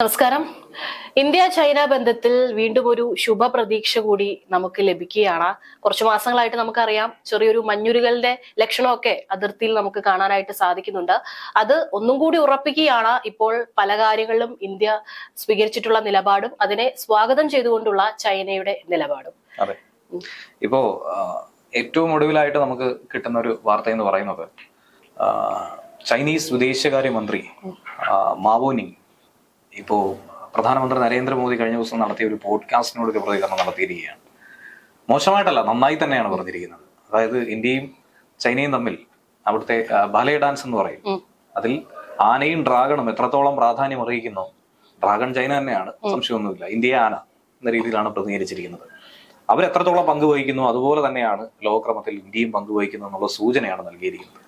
നമസ്കാരം. India China ബന്ധത്തിൽ വീണ്ടും ഒരു ശുഭപ്രതീക്ഷ കൂടി നമുക്ക് ലഭിക്കുകയാണ്. കുറച്ചു മാസങ്ങളായിട്ട് നമുക്കറിയാം ചെറിയൊരു മഞ്ഞുരുകളുടെ ലക്ഷണമൊക്കെ അതിർത്തിയിൽ നമുക്ക് കാണാനായിട്ട് സാധിക്കുന്നുണ്ട്. അത് ഒന്നും കൂടി ഉറപ്പിക്കുകയാണ് ഇപ്പോൾ പല കാര്യങ്ങളിലും ഇന്ത്യ സ്വീകരിച്ചിട്ടുള്ള നിലപാടും അതിനെ സ്വാഗതം ചെയ്തുകൊണ്ടുള്ള ചൈനയുടെ നിലപാടും. അതെ. ഇപ്പോ ഏറ്റവും ഒടുവിലായിട്ട് നമുക്ക് കിട്ടുന്ന ഒരു വാർത്ത എന്ന് പറയുന്നത് ചൈനീസ് വിദേശകാര്യ മന്ത്രി മാവോനിങ് ഇപ്പോ പ്രധാനമന്ത്രി നരേന്ദ്രമോദി കഴിഞ്ഞ ദിവസം നടത്തിയ ഒരു പോഡ്കാസ്റ്റിനോട് ഒരു പ്രതികരണം നടത്തിയിരിക്കുകയാണ്. മോശമായിട്ടല്ല നന്നായി തന്നെയാണ് പറഞ്ഞിരിക്കുന്നത്. അതായത് ഇന്ത്യയും ചൈനയും തമ്മിൽ അവിടുത്തെ ബാലേ ഡാൻസ് എന്ന് പറയും. അതിൽ ആനയും ഡ്രാഗണും എത്രത്തോളം പ്രാധാന്യം അറിയിക്കുന്നു ഡ്രാഗൺ ചൈന തന്നെയാണ്. സംശയമൊന്നുമില്ല. ഇന്ത്യ ആന എന്ന രീതിയിലാണ് പ്രതിനിധീകരിച്ചിരിക്കുന്നത്. അവരെത്രത്തോളം പങ്കുവഹിക്കുന്നു അതുപോലെ തന്നെയാണ് ലോകക്രമത്തിൽ ഇന്ത്യയും പങ്കുവഹിക്കുന്നു എന്നുള്ള സൂചനയാണ് നൽകിയിരിക്കുന്നത്.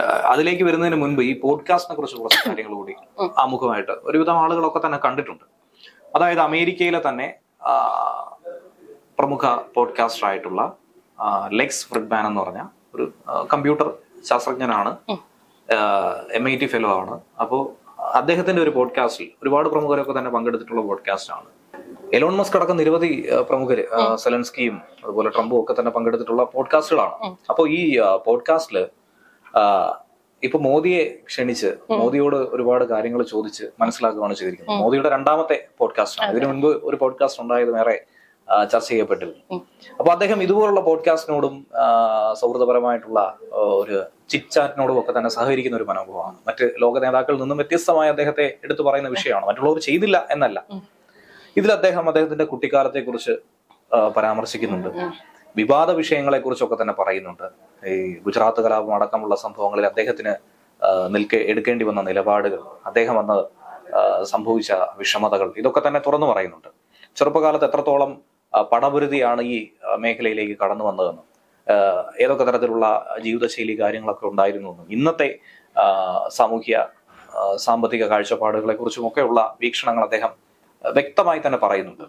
അതിലേക്ക് വരുന്നതിന് മുൻപ് ഈ പോഡ്കാസ്റ്റിനെ കുറിച്ച് കുറച്ച് കാര്യങ്ങൾ കൂടി ആമുഖമായിട്ട് ഒരുവിധം ആളുകളൊക്കെ തന്നെ കണ്ടിട്ടുണ്ട്. അതായത് അമേരിക്കയിലെ തന്നെ പ്രമുഖ പോഡ്കാസ്റ്റർ ആയിട്ടുള്ള ലെക്സ് ഫ്രിഡ്മാൻ എന്ന് പറഞ്ഞ ഒരു കമ്പ്യൂട്ടർ ശാസ്ത്രജ്ഞനാണ്. എം ഐ ടി ഫെലോ ആണ്. അപ്പോൾ അദ്ദേഹത്തിന്റെ ഒരു പോഡ്കാസ്റ്റിൽ ഒരുപാട് പ്രമുഖരൊക്കെ തന്നെ പങ്കെടുത്തിട്ടുള്ള പോഡ്കാസ്റ്റ് ആണ് എലോൺ മസ്ക് അടക്കം നിരവധി പ്രമുഖര് സെലൻസ്കിയും അതുപോലെ ട്രംപും ഒക്കെ തന്നെ പങ്കെടുത്തിട്ടുള്ള പോഡ്കാസ്റ്റുകളാണ്. അപ്പോൾ ഈ പോഡ്കാസ്റ്റിൽ ഇപ്പൊ മോദിയെ ക്ഷണിച്ച് മോദിയോട് ഒരുപാട് കാര്യങ്ങൾ ചോദിച്ച് മനസ്സിലാക്കുകയാണ് ചെയ്തിരിക്കുന്നത്. മോദിയുടെ രണ്ടാമത്തെ പോഡ്കാസ്റ്റ് ആണ്. ഇതിനു മുൻപ് ഒരു പോഡ്കാസ്റ്റ് ഉണ്ടായത് വേറെ ചർച്ച ചെയ്യപ്പെട്ടിരുന്നു. അപ്പൊ അദ്ദേഹം ഇതുപോലുള്ള പോഡ്കാസ്റ്റിനോടും സൗഹൃദപരമായിട്ടുള്ള ഒരു ചിറ്റ്ചാറ്റിനോടും ഒക്കെ തന്നെ സഹകരിക്കുന്ന ഒരു മനോഭാവമാണ്. മറ്റ് ലോക നേതാക്കളിൽ നിന്നും വ്യത്യസ്തമായ അദ്ദേഹത്തെ എടുത്തു പറയുന്ന വിഷയമാണ്. മറ്റുള്ളവർ ചെയ്തില്ല എന്നല്ല. ഇതിൽ അദ്ദേഹം അദ്ദേഹത്തിന്റെ കുട്ടിക്കാലത്തെ കുറിച്ച് പരാമർശിക്കുന്നുണ്ട്. വിവാദ വിഷയങ്ങളെ കുറിച്ചൊക്കെ തന്നെ പറയുന്നുണ്ട്. ഈ ഗുജറാത്ത് കലാപം അടക്കമുള്ള സംഭവങ്ങളിൽ അദ്ദേഹത്തിന് നിൽക്കെ എടുക്കേണ്ടി വന്ന നിലപാടുകൾ അദ്ദേഹം അന്ന് സംഭവിച്ച വിഷമതകൾ ഇതൊക്കെ തന്നെ തുറന്നു പറയുന്നുണ്ട്. ചെറുപ്പകാലത്ത് എത്രത്തോളം പണപുരുതിയാണ് ഈ മേഖലയിലേക്ക് കടന്നു വന്നതെന്നും ഏതൊക്കെ തരത്തിലുള്ള ജീവിതശൈലി കാര്യങ്ങളൊക്കെ ഉണ്ടായിരുന്നു എന്നും ഇന്നത്തെ സാമൂഹ്യ സാമ്പത്തിക കാഴ്ചപ്പാടുകളെ കുറിച്ചുമൊക്കെയുള്ള വീക്ഷണങ്ങൾ അദ്ദേഹം വ്യക്തമായി തന്നെ പറയുന്നുണ്ട്.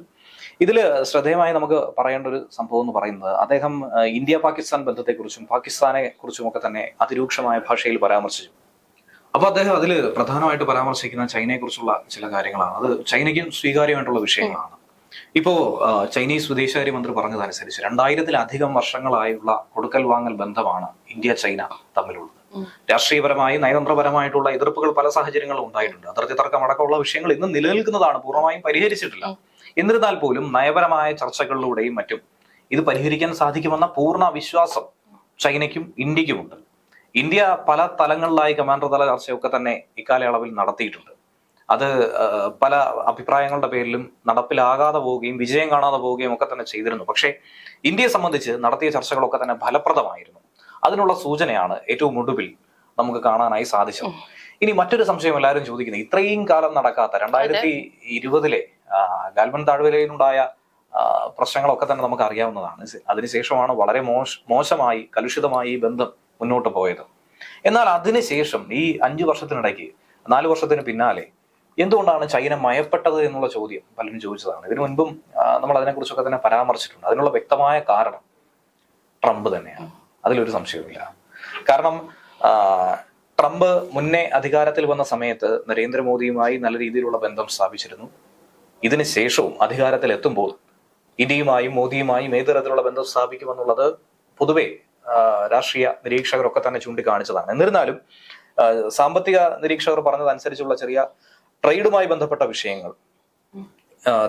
ഇതിൽ ശ്രദ്ധേയമായി നമുക്ക് പറയേണ്ട ഒരു സംഭവം എന്ന് പറയുന്നത് അദ്ദേഹം ഇന്ത്യ പാകിസ്ഥാൻ ബന്ധത്തെക്കുറിച്ചും പാകിസ്ഥാനെ കുറിച്ചും ഒക്കെ തന്നെ അതിരൂക്ഷമായ ഭാഷയിൽ പരാമർശിച്ചു. അപ്പൊ അദ്ദേഹം അതിൽ പ്രധാനമായിട്ട് പരാമർശിക്കുന്ന ചൈനയെ കുറിച്ചുള്ള ചില കാര്യങ്ങളാണ്. അത് ചൈനയ്ക്കും സ്വീകാര്യമായിട്ടുള്ള വിഷയങ്ങളാണ്. ഇപ്പോ ചൈനീസ് വിദേശകാര്യ മന്ത്രി പറഞ്ഞതനുസരിച്ച് രണ്ടായിരത്തിലധികം വർഷങ്ങളായുള്ള കൊടുക്കൽ വാങ്ങൽ ബന്ധമാണ് ഇന്ത്യ ചൈന തമ്മിലുള്ളത്. രാഷ്ട്രീയപരമായി നയതന്ത്രപരമായിട്ടുള്ള എതിർപ്പുകൾ പല സാഹചര്യങ്ങളും ഉണ്ടായിട്ടുണ്ട്. അതിർത്തി തർക്കം അടക്കമുള്ള വിഷയങ്ങൾ ഇന്ന് നിലനിൽക്കുന്നതാണ്. പൂർണമായും പരിഹരിച്ചിട്ടില്ല. എന്നിരുന്നാൽ പോലും നയപരമായ ചർച്ചകളിലൂടെയും മറ്റും ഇത് പരിഹരിക്കാൻ സാധിക്കുമെന്ന പൂർണ വിശ്വാസം ചൈനയ്ക്കും ഇന്ത്യക്കുമുണ്ട്. ഇന്ത്യ പല തലങ്ങളിലായി കമാൻഡർ തല ചർച്ചയൊക്കെ തന്നെ ഇക്കാലയളവിൽ നടത്തിയിട്ടുണ്ട്. അത് പല അഭിപ്രായങ്ങളുടെ പേരിലും നടപ്പിലാകാതെ പോവുകയും വിജയം കാണാതെ പോവുകയും ഒക്കെ തന്നെ ചെയ്തിരുന്നു. പക്ഷേ ഇന്ത്യയെ സംബന്ധിച്ച് നടത്തിയ ചർച്ചകളൊക്കെ തന്നെ ഫലപ്രദമായിരുന്നു. അതിനുള്ള സൂചനയാണ് ഏറ്റവും ഒടുവിൽ നമുക്ക് കാണാനായി സാധിച്ചത്. ഇനി മറ്റൊരു സംശയം എല്ലാവരും ചോദിക്കുന്നത് ഇത്രയും കാലം നടക്കാത്ത രണ്ടായിരത്തി ഇരുപതിലെ ഗാൽവൻ താഴ്വരയിലുണ്ടായ പ്രശ്നങ്ങളൊക്കെ തന്നെ നമുക്ക് അറിയാവുന്നതാണ്. അതിനുശേഷമാണ് വളരെ മോശ മോശമായി കലുഷിതമായി ഈ ബന്ധം മുന്നോട്ട് പോയത്. എന്നാൽ അതിനുശേഷം ഈ അഞ്ചു വർഷത്തിനിടയ്ക്ക് നാല് വർഷത്തിന് പിന്നാലെ എന്തുകൊണ്ടാണ് ചൈന മയപ്പെട്ടത് എന്നുള്ള ചോദ്യം പലരും ചോദിച്ചതാണ്. ഇതിനു മുൻപും നമ്മൾ നമ്മൾ അതിനെക്കുറിച്ചൊക്കെ തന്നെ പരാമർശിച്ചിട്ടുണ്ട്. അതിനുള്ള വ്യക്തമായ കാരണം ട്രംപ് തന്നെയാണ്. അതിലൊരു സംശയവുമില്ല. കാരണം ട്രംപ് മുന്നേ അധികാരത്തിൽ വന്ന സമയത്ത് നരേന്ദ്രമോദിയുമായി നല്ല രീതിയിലുള്ള ബന്ധം സ്ഥാപിച്ചിരുന്നു. ഇതിനുശേഷവും അധികാരത്തിൽ എത്തുമ്പോൾ ഇന്ത്യയുമായും മോദിയുമായും ഏത് തരത്തിലുള്ള ബന്ധം സ്ഥാപിക്കുമെന്നുള്ളത് പൊതുവെ രാഷ്ട്രീയ നിരീക്ഷകരൊക്കെ തന്നെ ചൂണ്ടിക്കാണിച്ചതാണ്. എന്നിരുന്നാലും സാമ്പത്തിക നിരീക്ഷകർ പറഞ്ഞതനുസരിച്ചുള്ള ചെറിയ ട്രേഡുമായി ബന്ധപ്പെട്ട വിഷയങ്ങൾ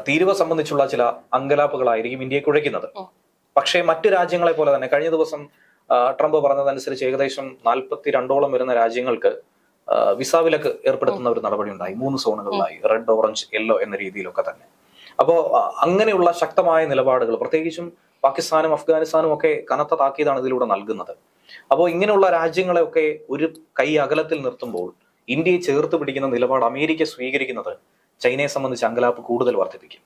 തീരുവ സംബന്ധിച്ചുള്ള ചില അങ്കലാപ്പുകളായിരിക്കും ഇന്ത്യയെ കുഴയ്ക്കുന്നത്. പക്ഷേ മറ്റു രാജ്യങ്ങളെ പോലെ തന്നെ കഴിഞ്ഞ ദിവസം ട്രംപ് പറഞ്ഞതനുസരിച്ച് ഏകദേശം നാൽപ്പത്തി രണ്ടോളം വരുന്ന രാജ്യങ്ങൾക്ക് വിസ വിലക്ക് ഏർപ്പെടുത്തുന്ന ഒരു നടപടി ഉണ്ടായി. മൂന്ന് സോണുകളിലായി. റെഡ് ഓറഞ്ച് യെല്ലോ എന്ന രീതിയിലൊക്കെ തന്നെ. അപ്പോ അങ്ങനെയുള്ള ശക്തമായ നിലപാടുകൾ പ്രത്യേകിച്ചും പാകിസ്ഥാനും അഫ്ഗാനിസ്ഥാനും ഒക്കെ കനത്ത താക്കീതാണ് ഇതിലൂടെ നൽകുന്നത്. അപ്പോൾ ഇങ്ങനെയുള്ള രാജ്യങ്ങളെയൊക്കെ ഒരു കൈ അകലത്തിൽ നിർത്തുമ്പോൾ ഇന്ത്യയെ ചേർത്ത് പിടിക്കുന്ന നിലപാട് അമേരിക്ക സ്വീകരിക്കുന്നത് ചൈനയെ സംബന്ധിച്ച് അങ്കലാപ്പ് കൂടുതൽ വർദ്ധിപ്പിക്കും.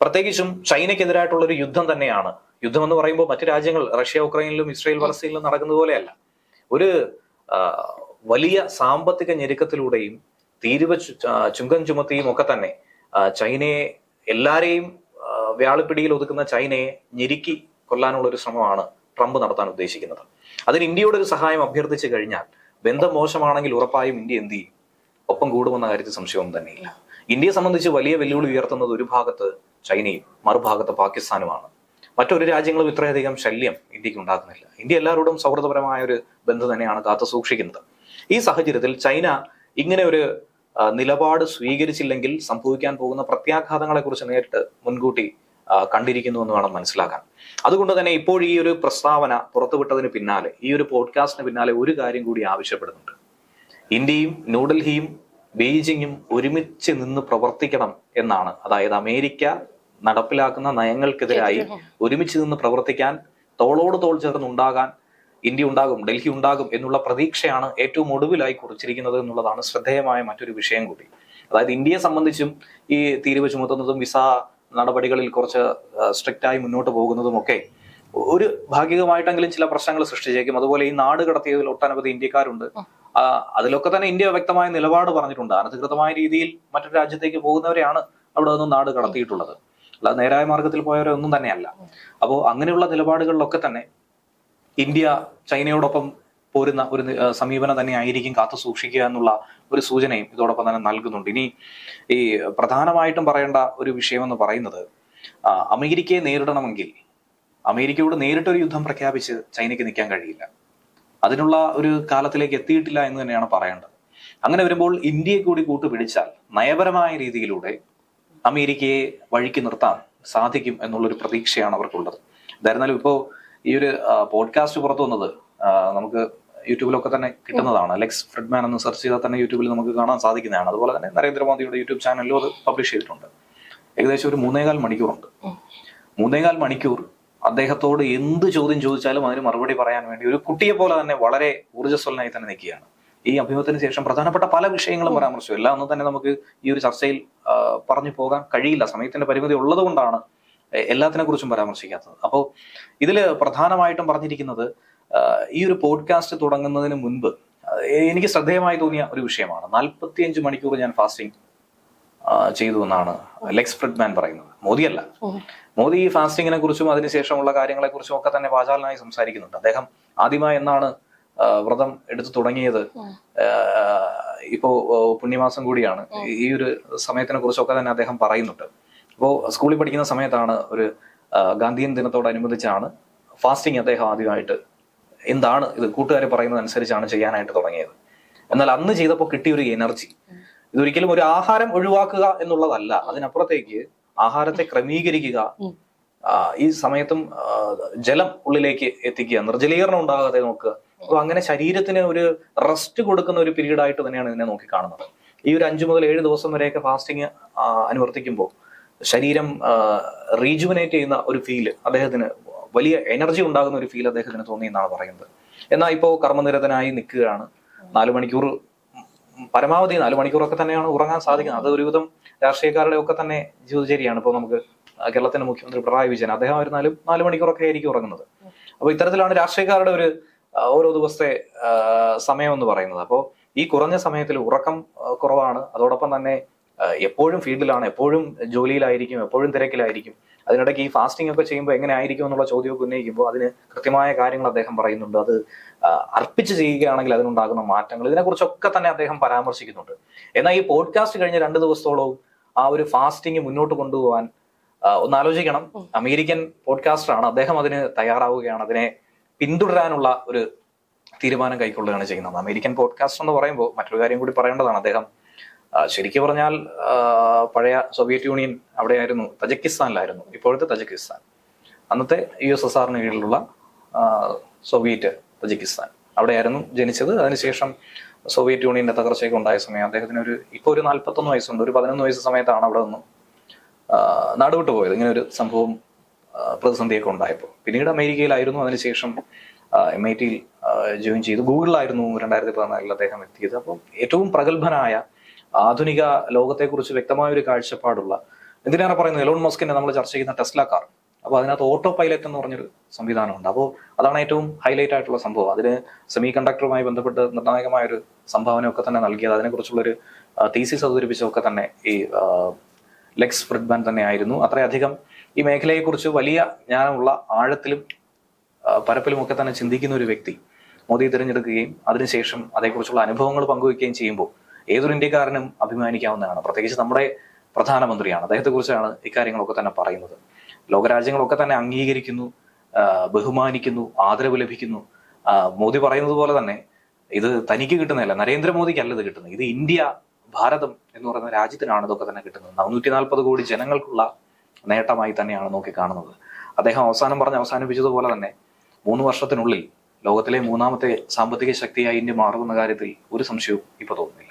പ്രത്യേകിച്ചും ചൈനയ്ക്കെതിരായിട്ടുള്ള ഒരു യുദ്ധം തന്നെയാണ് യുദ്ധം എന്ന് പറയുമ്പോൾ മറ്റു രാജ്യങ്ങൾ റഷ്യ ഉക്രൈനിലും ഇസ്രയേൽ പലസ്തീനിലും നടക്കുന്നത് പോലെയല്ല. ഒരു വലിയ സാമ്പത്തിക ഞെരുക്കത്തിലൂടെയും തീരുവ ചുങ്കം ചുമത്തിയും ഒക്കെ തന്നെ ചൈനയെ എല്ലാരെയും വ്യാളിപ്പിടിയിൽ ഒതുക്കുന്ന ചൈനയെ ഞെരുക്കി കൊല്ലാനുള്ള ഒരു ശ്രമമാണ് ട്രംപ് നടത്താൻ ഉദ്ദേശിക്കുന്നത്. അതിന് ഇന്ത്യയുടെ ഒരു സഹായം അഭ്യർത്ഥിച്ചു കഴിഞ്ഞാൽ ബന്ധം മോശമാണെങ്കിൽ ഉറപ്പായും ഇന്ത്യ എന്ത് ചെയ്യും? ഒപ്പം കൂടുമെന്ന കാര്യത്തിൽ സംശയവും തന്നെയില്ല. ഇന്ത്യയെ സംബന്ധിച്ച് വലിയ വെല്ലുവിളി ഉയർത്തുന്നത് ഒരു ഭാഗത്ത് ചൈനയും മറുഭാഗത്ത് പാകിസ്ഥാനുമാണ്. മറ്റൊരു രാജ്യങ്ങളും ഇത്രയധികം ശല്യം ഇന്ത്യയ്ക്ക് ഉണ്ടാക്കുന്നില്ല ഇന്ത്യ എല്ലാവരോടും സൗഹൃദപരമായ ഒരു ബന്ധം തന്നെയാണ് കാത്തു സൂക്ഷിക്കുന്നത്. ഈ സാഹചര്യത്തിൽ ചൈന ഇങ്ങനെ ഒരു നിലപാട് സ്വീകരിച്ചില്ലെങ്കിൽ സംഭവിക്കാൻ പോകുന്ന പ്രത്യാഘാതങ്ങളെ കുറിച്ച് നേരിട്ട് മുൻകൂട്ടി കണ്ടിരിക്കുന്നു എന്ന് വേണം മനസ്സിലാക്കാൻ. അതുകൊണ്ട് തന്നെ ഇപ്പോൾ ഈ ഒരു പ്രസ്താവന പുറത്തുവിട്ടതിന് പിന്നാലെ ഈ ഒരു പോഡ്കാസ്റ്റിന് പിന്നാലെ ഒരു കാര്യം കൂടി ആവശ്യപ്പെടുന്നുണ്ട്. ഇന്ത്യയും ന്യൂഡൽഹിയും ബീജിങ്ങും ഒരുമിച്ച് നിന്ന് പ്രവർത്തിക്കണം എന്നാണ്. അതായത് അമേരിക്ക നടപ്പിലാക്കുന്ന നയങ്ങൾക്കെതിരായി ഒരുമിച്ച് നിന്ന് പ്രവർത്തിക്കാൻ തോളോട് തോൾ ചേർന്നുണ്ടാകാൻ ഇന്ത്യ ഉണ്ടാകും ഡൽഹി ഉണ്ടാകും എന്നുള്ള പ്രതീക്ഷയാണ് ഏറ്റവും ഒടുവിലായി കുറിച്ചിരിക്കുന്നത് എന്നുള്ളതാണ് ശ്രദ്ധേയമായ മറ്റൊരു വിഷയം കൂടി. അതായത് ഇന്ത്യയെ സംബന്ധിച്ചും ഈ തീരുവ ചുമത്തുന്നതും വിസ നടപടികളിൽ കുറച്ച് സ്ട്രിക്റ്റായി മുന്നോട്ട് പോകുന്നതും ഒക്കെ ഒരു ഭാഗികമായിട്ടെങ്കിലും ചില പ്രശ്നങ്ങൾ സൃഷ്ടിച്ചേക്കും. അതുപോലെ ഈ നാട് കടത്തിയതിൽ ഒട്ടനവധി ഇന്ത്യക്കാരുണ്ട്. അതിലൊക്കെ തന്നെ ഇന്ത്യ വ്യക്തമായ നിലപാട് പറഞ്ഞിട്ടുണ്ട്. അനധികൃതമായ രീതിയിൽ മറ്റൊരു രാജ്യത്തേക്ക് പോകുന്നവരെയാണ് അവിടെ നിന്ന് നാട് കടത്തിയിട്ടുള്ളത്. അല്ലാതെ നേരായ മാർഗത്തിൽ പോയവരൊന്നും തന്നെയല്ല. അപ്പോൾ അങ്ങനെയുള്ള നിലപാടുകളിലൊക്കെ തന്നെ ഇന്ത്യ ചൈനയോടൊപ്പം പോരുന്ന ഒരു സമീപനം തന്നെ ആയിരിക്കും കാത്തു സൂക്ഷിക്കുക എന്നുള്ള ഒരു സൂചനയും ഇതോടൊപ്പം തന്നെ നൽകുന്നുണ്ട്. ഇനി ഈ പ്രധാനമായിട്ടും പറയേണ്ട ഒരു വിഷയമെന്ന് പറയുന്നത് അമേരിക്കയെ നേരിടണമെങ്കിൽ അമേരിക്കയോട് നേരിട്ടൊരു യുദ്ധം പ്രഖ്യാപിച്ച് ചൈനയ്ക്ക് നിൽക്കാൻ കഴിയില്ല. അതിനുള്ള ഒരു കാലത്തിലേക്ക് എത്തിയിട്ടില്ല എന്ന് തന്നെയാണ് പറയേണ്ടത്. അങ്ങനെ വരുമ്പോൾ ഇന്ത്യയെ കൂടി കൂട്ടുപിടിച്ചാൽ നയപരമായ രീതിയിലൂടെ അമേരിക്കയെ വഴിക്ക് നിർത്താൻ സാധിക്കും എന്നുള്ളൊരു പ്രതീക്ഷയാണ് അവർക്കുള്ളത്. എന്തായിരുന്നാലും ഇപ്പോൾ ഈ ഒരു പോഡ്കാസ്റ്റ് പുറത്തു വന്നത് നമുക്ക് യൂട്യൂബിലൊക്കെ തന്നെ കിട്ടുന്നതാണ്. അലക്സ് ഫ്രിഡ്മാൻ എന്ന് സെർച്ച് ചെയ്താൽ തന്നെ യൂട്യൂബിൽ നമുക്ക് കാണാൻ സാധിക്കുന്നതാണ്. അതുപോലെ തന്നെ നരേന്ദ്രമോദിയുടെ യൂട്യൂബ് ചാനലിലും അത് പബ്ലിഷ് ചെയ്തിട്ടുണ്ട്. ഏകദേശം ഒരു മൂന്നേകാൽ മണിക്കൂറുണ്ട്. മൂന്നേകാൽ മണിക്കൂർ അദ്ദേഹത്തോട് എന്ത് ചോദ്യം ചോദിച്ചാലും അതിന് മറുപടി പറയാൻ വേണ്ടി ഒരു കുട്ടിയെ പോലെ തന്നെ വളരെ ഊർജസ്വലനായി തന്നെ നിൽക്കുകയാണ്. ഈ അഭിമുഖത്തിന് ശേഷം പ്രധാനപ്പെട്ട പല വിഷയങ്ങളും പരാമർശിച്ചു. എല്ലാം ഒന്നും തന്നെ നമുക്ക് ഈ ഒരു ചർച്ചയിൽ പറഞ്ഞു പോകാൻ കഴിയില്ല. സമയത്തിന്റെ പരിമിതി ഉള്ളതുകൊണ്ടാണ് എല്ലാത്തിനെ കുറിച്ചും പരാമർശിക്കാത്തത്. അപ്പോൾ ഇതിൽ പ്രധാനമായിട്ടും പറഞ്ഞിരിക്കുന്നത് ഈ ഒരു പോഡ്കാസ്റ്റ് തുടങ്ങുന്നതിന് മുൻപ് എനിക്ക് ശ്രദ്ധേയമായി തോന്നിയ ഒരു വിഷയമാണ്. നാൽപ്പത്തിയഞ്ച് മണിക്കൂർ ഞാൻ ഫാസ്റ്റിംഗ് ചെയ്തു എന്നാണ് ലെക്സ് ഫ്രിഡ്മാൻ പറയുന്നത്. മോദിയല്ല. മോദി ഈ ഫാസ്റ്റിങ്ങിനെ കുറിച്ചും അതിനുശേഷമുള്ള കാര്യങ്ങളെ കുറിച്ചും ഒക്കെ തന്നെ വാചാലനായി സംസാരിക്കുന്നുണ്ട്. അദ്ദേഹം ആദ്യമായി എന്നാണ് വ്രതം എടുത്തു തുടങ്ങിയത് ഇപ്പോ പുണ്യമാസം കൂടിയാണ്. ഈ ഒരു സമയത്തിനെ കുറിച്ചൊക്കെ തന്നെ അദ്ദേഹം പറയുന്നുണ്ട്. അപ്പോൾ സ്കൂളിൽ പഠിക്കുന്ന സമയത്താണ് ഒരു ഗാന്ധിയൻ ദിനത്തോടനുബന്ധിച്ചാണ് ഫാസ്റ്റിംഗ് അദ്ദേഹം ആദ്യമായിട്ട് എന്താണ് ഇത് കൂട്ടുകാരെ പറയുന്നത് അനുസരിച്ചാണ് ചെയ്യാനായിട്ട് തുടങ്ങിയത്. എന്നാൽ അന്ന് ചെയ്തപ്പോൾ കിട്ടിയ ഒരു എനർജി. ഇതൊരിക്കലും ഒരു ആഹാരം ഒഴിവാക്കുക എന്നുള്ളതല്ല. അതിനപ്പുറത്തേക്ക് ആഹാരത്തെ ക്രമീകരിക്കുക. ഈ സമയത്തും ജലം ഉള്ളിലേക്ക് എത്തിക്കുക. നിർജലീകരണം ഉണ്ടാകാതെ നോക്കുക. അപ്പൊ അങ്ങനെ ശരീരത്തിന് ഒരു റെസ്റ്റ് കൊടുക്കുന്ന ഒരു പീരീഡ് ആയിട്ട് തന്നെയാണ് ഇതിനെ നോക്കി കാണുന്നത്. ഈ ഒരു അഞ്ചു മുതൽ ഏഴ് ദിവസം വരെയൊക്കെ ഫാസ്റ്റിംഗ് അനുവർത്തിക്കുമ്പോൾ ശരീരം റീജുവനേറ്റ് ചെയ്യുന്ന ഒരു ഫീൽ അദ്ദേഹത്തിന് വലിയ എനർജി ഉണ്ടാകുന്ന ഒരു ഫീൽ അദ്ദേഹത്തിന് തോന്നി എന്നാണ് പറയുന്നത്. എന്നാൽ ഇപ്പോൾ കർമ്മനിരതനായി നിൽക്കുകയാണ്. നാലു മണിക്കൂർ പരമാവധി നാലു മണിക്കൂറൊക്കെ തന്നെയാണ് ഉറങ്ങാൻ സാധിക്കുന്നത്. അത് ഒരുവിധം രാഷ്ട്രീയക്കാരുടെ ഒക്കെ തന്നെ ജീവിതചര്യയാണ്. ഇപ്പോൾ നമുക്ക് കേരളത്തിന്റെ മുഖ്യമന്ത്രി പിണറായി വിജയൻ അദ്ദേഹം ആയിരുന്നാലും നാലു മണിക്കൂറൊക്കെ ആയിരിക്കും ഉറങ്ങുന്നത്. അപ്പൊ ഇത്തരത്തിലാണ് രാഷ്ട്രീയക്കാരുടെ ഒരു ഓരോ ദിവസത്തെ സമയം എന്ന് പറയുന്നത്. അപ്പോൾ ഈ കുറഞ്ഞ സമയത്തിൽ ഉറക്കം കുറവാണ്. അതോടൊപ്പം തന്നെ എപ്പോഴും ഫീൽഡിലാണ് എപ്പോഴും ജോലിയിലായിരിക്കും എപ്പോഴും തിരക്കിലായിരിക്കും. അതിനിടയ്ക്ക് ഈ ഫാസ്റ്റിംഗ് ഒക്കെ ചെയ്യുമ്പോൾ എങ്ങനെ ആയിരിക്കും എന്നുള്ള ചോദ്യമൊക്കെ ഉന്നയിക്കുമ്പോൾ അതിന് കൃത്യമായ കാര്യങ്ങൾ അദ്ദേഹം പറയുന്നുണ്ട്. അത് അർപ്പിച്ച് ചെയ്യുകയാണെങ്കിൽ അതിനുണ്ടാകുന്ന മാറ്റങ്ങൾ ഇതിനെക്കുറിച്ചൊക്കെ തന്നെ അദ്ദേഹം പരാമർശിക്കുന്നുണ്ട്. എന്നാൽ ഈ പോഡ്കാസ്റ്റ് കഴിഞ്ഞ രണ്ട് ദിവസത്തോളവും ആ ഒരു ഫാസ്റ്റിംഗ് മുന്നോട്ട് കൊണ്ടുപോകാൻ ഒന്ന് ആലോചിക്കണം. അമേരിക്കൻ പോഡ്കാസ്റ്റർ ആണ്. അദ്ദേഹം അതിന് തയ്യാറാവുകയാണ്. അതിനെ പിന്തുടരാനുള്ള ഒരു തീരുമാനം കൈക്കൊള്ളുകയാണ് ചെയ്യുന്നത്. അമേരിക്കൻ പോഡ്കാസ്റ്റ് എന്ന് പറയുമ്പോൾ മറ്റൊരു കാര്യം കൂടി പറയേണ്ടതാണ്. അദ്ദേഹം ശരിക്കു പറഞ്ഞാൽ പഴയ സോവിയറ്റ് യൂണിയൻ അവിടെയായിരുന്നു തജക്കിസ്ഥാനിലായിരുന്നു ഇപ്പോഴത്തെ തജക്കിസ്ഥാൻ. അന്നത്തെ യു എസ് എസ് ആറിന് കീഴിലുള്ള സോവിയറ്റ് തജിക്കിസ്ഥാൻ. അവിടെയായിരുന്നു ജനിച്ചത്. അതിനുശേഷം സോവിയറ്റ് യൂണിയന്റെ തകർച്ചയൊക്കെ ഉണ്ടായ സമയം അദ്ദേഹത്തിന് ഒരു ഇപ്പോൾ ഒരു നാൽപ്പത്തൊന്ന് വയസ്സുണ്ട്. ഒരു പതിനൊന്ന് വയസ്സ് സമയത്താണ് അവിടെ നിന്നും നാടുവിട്ടു പോയത്. ഇങ്ങനെ ഒരു സംഭവം പ്രതിസന്ധിയൊക്കെ ഉണ്ടായപ്പോൾ. പിന്നീട് അമേരിക്കയിലായിരുന്നു. അതിനുശേഷം എം ഐ ടിയിൽ ജോയിൻ ചെയ്തു. ഗൂഗിളിലായിരുന്നു രണ്ടായിരത്തി പതിനാലിൽ അദ്ദേഹം എത്തിയത്. അപ്പം ഏറ്റവും പ്രഗത്ഭനായ ആധുനിക ലോകത്തെക്കുറിച്ച് വ്യക്തമായ ഒരു കാഴ്ചപ്പാടുള്ള എന്തിനാണ് പറയുന്നത്? എലോൺ മസ്കിനെ നമ്മൾ ചർച്ച ചെയ്യുന്ന ടെസ്ല കാർ. അപ്പോൾ അതിനകത്ത് ഓട്ടോ പൈലറ്റ് എന്ന് പറഞ്ഞൊരു സംവിധാനമുണ്ട്. അപ്പോൾ അതാണ് ഏറ്റവും ഹൈലൈറ്റ് ആയിട്ടുള്ള സംഭവം. അതിന് സെമി കണ്ടക്ടറുമായി ബന്ധപ്പെട്ട് നിർണായകമായ ഒരു സംഭാവനയൊക്കെ തന്നെ നൽകിയത്. അതിനെക്കുറിച്ചുള്ളൊരു തീസിസ് അവതരിപ്പിച്ചതൊക്കെ തന്നെ ഈ ലെക്സ് ഫ്രിഡ്മാൻ തന്നെ ആയിരുന്നു അത്രയധികം ഈ മേഖലയെക്കുറിച്ച് വലിയ ജ്ഞാനമുള്ള ആഴത്തിലും പരപ്പിലുമൊക്കെ തന്നെ ചിന്തിക്കുന്ന ഒരു വ്യക്തി മോദി തിരഞ്ഞെടുക്കുകയും അതിനുശേഷം അതേക്കുറിച്ചുള്ള അനുഭവങ്ങൾ പങ്കുവയ്ക്കുകയും ചെയ്യുമ്പോൾ ഏതൊരു ഇന്ത്യക്കാരനും അഭിമാനിക്കാവുന്നതാണ്. പ്രത്യേകിച്ച് നമ്മുടെ പ്രധാനമന്ത്രിയാണ്. അദ്ദേഹത്തെക്കുറിച്ചാണ് ഇക്കാര്യങ്ങളൊക്കെ തന്നെ പറയുന്നത്. ലോകരാജ്യങ്ങളൊക്കെ തന്നെ അംഗീകരിക്കുന്നു ബഹുമാനിക്കുന്നു ആദരവ് ലഭിക്കുന്നു. മോദി പറയുന്നത് പോലെ തന്നെ ഇത് തനിക്ക് കിട്ടുന്നതല്ല നരേന്ദ്രമോദിക്കല്ല ഇത് കിട്ടുന്നത്. ഇത് ഇന്ത്യ ഭാരതം എന്ന് പറയുന്ന രാജ്യത്തിനാണ് ഇതൊക്കെ തന്നെ കിട്ടുന്നത്. നാനൂറ്റി നാൽപ്പത് കോടി ജനങ്ങൾക്കുള്ള നേട്ടമായി തന്നെയാണ് നോക്കി കാണുന്നത്. അദ്ദേഹം അവസാനം പറഞ്ഞ് അവസാനിപ്പിച്ചതുപോലെ തന്നെ മൂന്ന് വർഷത്തിനുള്ളിൽ ലോകത്തിലെ മൂന്നാമത്തെ സാമ്പത്തിക ശക്തിയായി ഇന്ത്യ മാറുമെന്ന കാര്യത്തിൽ ഒരു സംശയവും ഇപ്പൊ തോന്നുന്നു